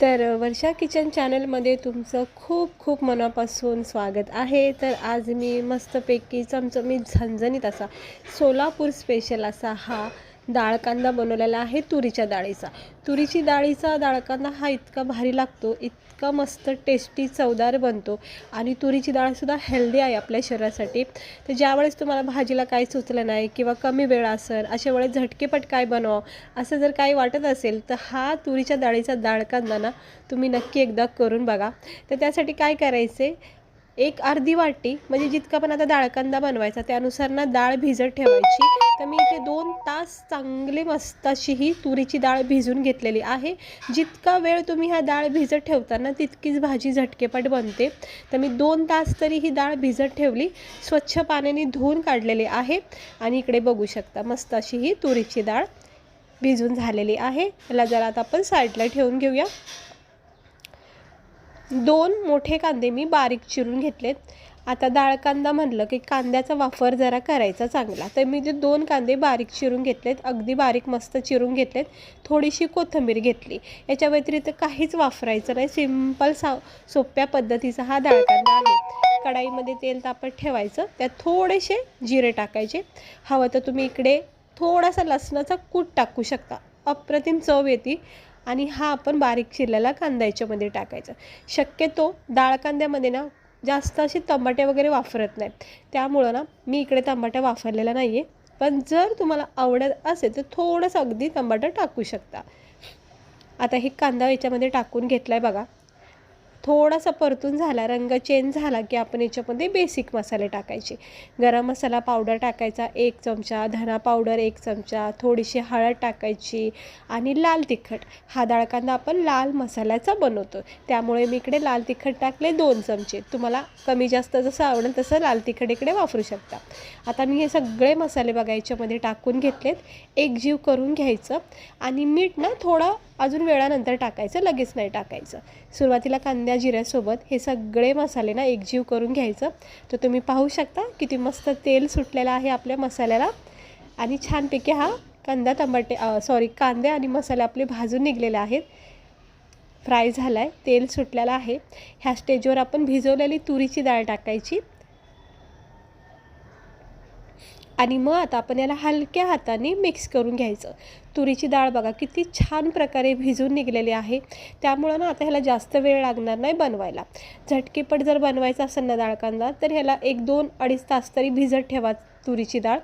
तर वर्षा किचन चॅनलमध्ये तुमचं खूप खूप मनापासून स्वागत आहे. तर आज मी मस्तपैकी चमचमीत झणझणीत असा सोलापूर स्पेशल असा हा डाळकांदा बनवलेला आहे तुरीच्या डाळीचा. तुरीची डाळीचा डाळकांदा हा इतका भारी लागतो इतका मस्त टेस्टी चवदार बनतो आणि तुरीची डाळसुद्धा हेल्दी आहे आपल्या शरीरासाठी. तर ज्यावेळेस तुम्हाला भाजीला काही सुचलं नाही किंवा कमी वेळ असेल अशा वेळेस झटकेपट काय बनवा असं जर काही वाटत असेल तर हा तुरीच्या डाळीचा डाळकांदा ना तुम्ही नक्की एकदा करून बघा. तर त्यासाठी काय करायचे एक अर्धी वाटी म्हणजे जितका पण आता डाळकांदा बनवायचा त्यानुसार ना डाळ भिजत ठेवायची. तर मी इथे दोन तास चांगले मस्त अशी ही तुरीची डाळ भिजून घेतलेली आहे. जितका वेळ तुम्ही ह्या डाळ भिजत ठेवताना तितकीच भाजी झटकेपट बनते. तर मी दोन तास तरी ही डाळ भिजत ठेवली स्वच्छ पाण्याने धुवून काढलेली आहे. आणि इकडे बघू शकता मस्त अशी ही तुरीची डाळ भिजून झालेली आहे. त्याला जरा आता आपण साईडला ठेवून घेऊया. दोन मोठे कांदे मी बारीक चिरून घेतलेत. आता डाळ कांदा म्हणलं की कांद्याचा वापर जरा करायचा चांगला. तर मी ते दोन कांदे बारीक चिरून घेतलेत अगदी बारीक मस्त चिरून घेतलेत थोडीशी कोथिंबीर घेतली. याच्या व्यतिरिक्त काहीच वापरायचं नाही. सिंपल सा सोप्या पद्धतीचा हा डाळ कांदा आहे. कढाईमध्ये तेल तापत ठेवायचं. त्यात थोडेसे जिरे टाकायचे. हवं तर तुम्ही इकडे थोडासा लसणाचा कूट टाकू शकता. अप्रतिम चव येते. आणि हा आपण बारीक चिरलेला कांदा याच्यामध्ये टाकायचा. शक्यतो डाळ कांद्यामध्ये ना जास्त असे तंबाटे वगैरे वापरत नाही त्यामुळं ना मी इकडे तंबाट्या वापरलेला नाही आहे पण जर तुम्हाला आवडत असेल तर थोडंसं अगदी टमाटर टाकू शकता. आता हे कांदा याच्यामध्ये टाकून घेतला आहे बघा. थोडासा परतून झाला रंग चेंज झाला की आपण याच्यामध्ये बेसिक मसाले टाकायचे. गरम मसाला पावडर टाकायचा एक चमचा धना पावडर एक चमचा थोडीशी हळद टाकायची आणि लाल तिखट. हा डाळकांदा आपण लाल मसाल्याचा बनवतो. त्यामुळे मी इकडे लाल तिखट टाकले दोन चमचे. तुम्हाला कमी जास्त जसं आवडेल तसं लाल तिखट इकडे वापरू शकता. आता मी हे सगळे मसाले बघा याच्यामध्ये टाकून घेतलेत. एक जीव करून घ्यायचं आणि मीठ ना थोडं अजून वेळानंतर टाकायचं लगेच नाही टाकायचं. सुरुवातीला कांदे कांद्या जिऱ्यासोबत हे सगळे मसाले ना एकजीव करून घ्यायचं. तर तुम्ही पाहू शकता किती मस्त तेल सुटलेलं आहे आपल्या मसाल्याला. आणि छानपैकी हा कांदा टमाटे सॉरी कांदे आणि मसाले आपले भाजून निघलेले आहेत. फ्राय झाला आहे तेल सुटलेलं आहे. ह्या स्टेजवर आपण भिजवलेली तुरीची डाळ टाकायची. आणि मग आता आपण याला हलक्या हाताने मिक्स करून घ्यायचं. तुरीची डाळ बघा किती छान प्रकारे भिजून निघलेली आहे. त्यामुळं ना आता ह्याला जास्त वेळ लागणार नाही बनवायला. झटकेपट जर बनवायचा असेल ना डाळ कांदा तर ह्याला एक दोन अडीच तास तरी भिजत ठेवा तुरीची डाळ.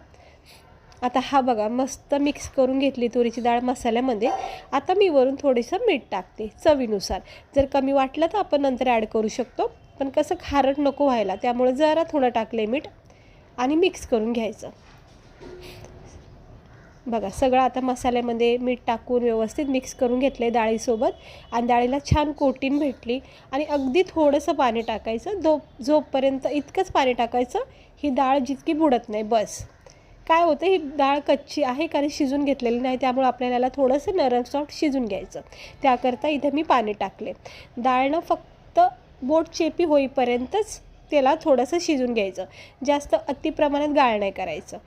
आता हा बघा मस्त मिक्स करून घेतली तुरीची डाळ मसाल्यामध्ये. आता मी वरून थोडंसं मीठ टाकते चवीनुसार. जर कमी वाटलं तर आपण नंतर ॲड करू शकतो. पण कसं खारट नको व्हायला त्यामुळे जरा थोडं टाकले मीठ. आणि मिक्स करून घ्यायचं. बघा सगळं आता मसाल्यामध्ये मीठ टाकून व्यवस्थित मिक्स करून घेतलं आहे डाळीसोबत. आणि डाळीला छान कोटीन भेटली. आणि अगदी थोडंसं पाणी टाकायचं. दो जोपर्यंत इतकंच पाणी टाकायचं ही डाळ जितकी बुडत नाही बस. काय होतं ही डाळ कच्ची आहे कारण शिजून घेतलेली नाही त्यामुळे आपल्याला याला थोडंसं नरम सॉफ्ट शिजून घ्यायचं. त्याकरता इथे मी पाणी टाकले. डाळनं फक्त बोट चेपी होईपर्यंतच त्याला थोडंसं शिजून घ्यायचं. जास्त अतिप्रमाणात गाळ नाही करायचं.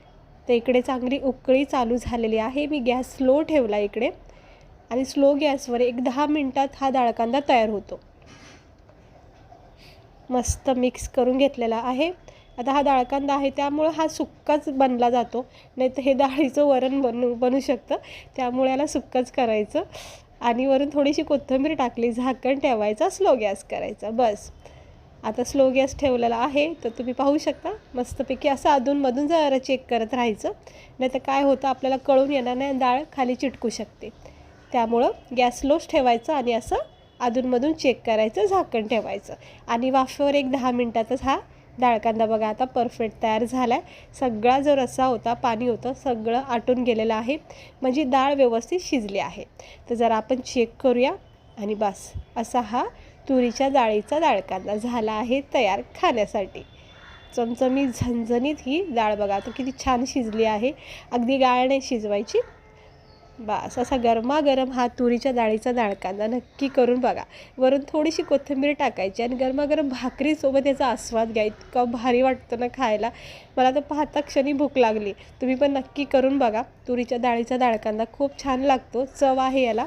तर इकडे चांगली उकळी चालू झालेली आहे. मी गॅस स्लो ठेवला इकडे. आणि स्लो गॅसवर एक दहा मिनटात हा डाळकांदा तयार होतो. मस्त मिक्स करून घेतलेला आहे. आता हा डाळकांदा आहे त्यामुळं हा सुक्काच बनला जातो. नाही तर हे डाळीचं वरण बनू बनू शकतं. त्यामुळे याला सुक्काच करायचं. आणि वरून थोडीशी कोथिंबीर टाकली झाकण ठेवायचा स्लो गॅस करायचा. बस. आता स्लो गॅस ठेवलेला आहे तर तुम्ही पाहू शकता. मस्तपैकी असं अधूनमधून जरा चेक करत राहायचं. नाही तर काय होतं आपल्याला कळून येणार नाही डाळ खाली चिटकू शकते. त्यामुळं गॅस स्लोच ठेवायचं आणि असं अधूनमधून चेक करायचं झाकण ठेवायचं. आणि वाफेवर एक दहा मिनटातच हा डाळकांदा बघा आता परफेक्ट तयार झाला आहे सगळा जो रस्सा होता पाणी होतं सगळं आटून गेलेलं आहे. म्हणजे डाळ व्यवस्थित शिजली आहे. तर जरा आपण चेक करूया. आणि बस असा हा तुरीच्या डाळीचा डाळकांदा झाला आहे तयार खाण्यासाठी. चमचमी झणझणीत ही डाळ बघा आता किती छान शिजली आहे. अगदी गाळ नाही शिजवायची. बस असा गरमागरम हा तुरीच्या डाळीचा डाळकांदा नक्की करून बघा. वरून थोडीशी कोथिंबीर टाकायची आणि गरमागरम भाकरीसोबत याचा आस्वाद घ्या. इतकं भारी वाटतं ना खायला. मला तर पाहता क्षणी भूक लागली. तुम्ही पण नक्की करून बघा. तुरीच्या डाळीचा डाळकांदा खूप छान लागतो. चव आहे याला.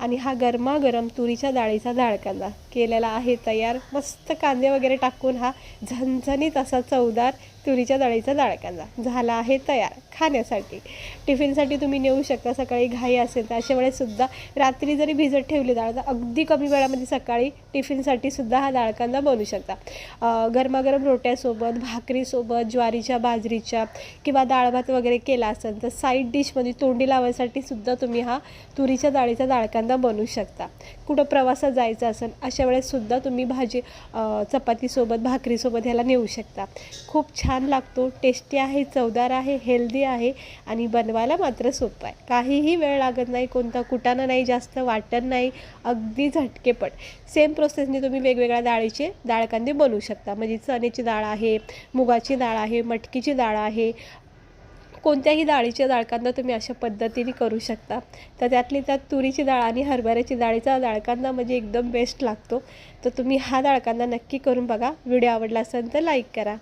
आणि हा गरमागरम तुरीच्या डाळीचा डाळकांदा. केलेला आहे तयार. मस्त कांदे वगैरे टाकून हा झणझणीत असा चवदार तुरीच्या डाळीचा डाळकांदा झाला आहे तयार खाण्यासाठी. टिफिनसाठी तुम्ही नेऊ शकता सकाळी घाई असेल तर अशा वेळेससुद्धा रात्री जरी भिजत ठेवली डाळ तर अगदी कमी वेळामध्ये सकाळी टिफिनसाठी सुद्धा हा डाळकांदा बनवू शकता. गरमागरम रोट्यासोबत भाकरीसोबत ज्वारीच्या बाजरीच्या किंवा डाळ भात वगैरे केला असेल तर साईड डिशमध्ये तोंडी लावायसाठी सुद्धा तुम्ही हा तुरीच्या डाळीचा डाळकांदा बनवू शकता. कुठं प्रवासात जायचं असेल अशा वेळेससुद्धा तुम्ही भाजी चपातीसोबत भाकरीसोबत ह्याला नेऊ शकता. खूप छान लागतो टेस्टी आहे चवदार आहे हेल्दी आहे आणि बनवायला मात्र सोपं आहे. काहीही वेळ लागत नाही कोणता कुटाणा नाही जास्त वाटण नाही अगदी झटकेपट. सेम प्रोसेसने तुम्ही वेगवेगळ्या डाळीचे डाळकांदे बनवू शकता. म्हणजे चण्याची डाळ आहे मुगाची डाळ आहे मटकीची डाळ आहे कोणत्याही डाळीच्या डाळकांदा तुम्ही अशा पद्धतीने करू शकता. तर त्यातली त्यात तुरीची डाळ आणि हरभऱ्याची डाळीचा डाळकांदा म्हणजे एकदम बेस्ट लागतो. तर तुम्ही हा डाळकांदा नक्की करून बघा. व्हिडिओ आवडला असेल तर लाईक करा.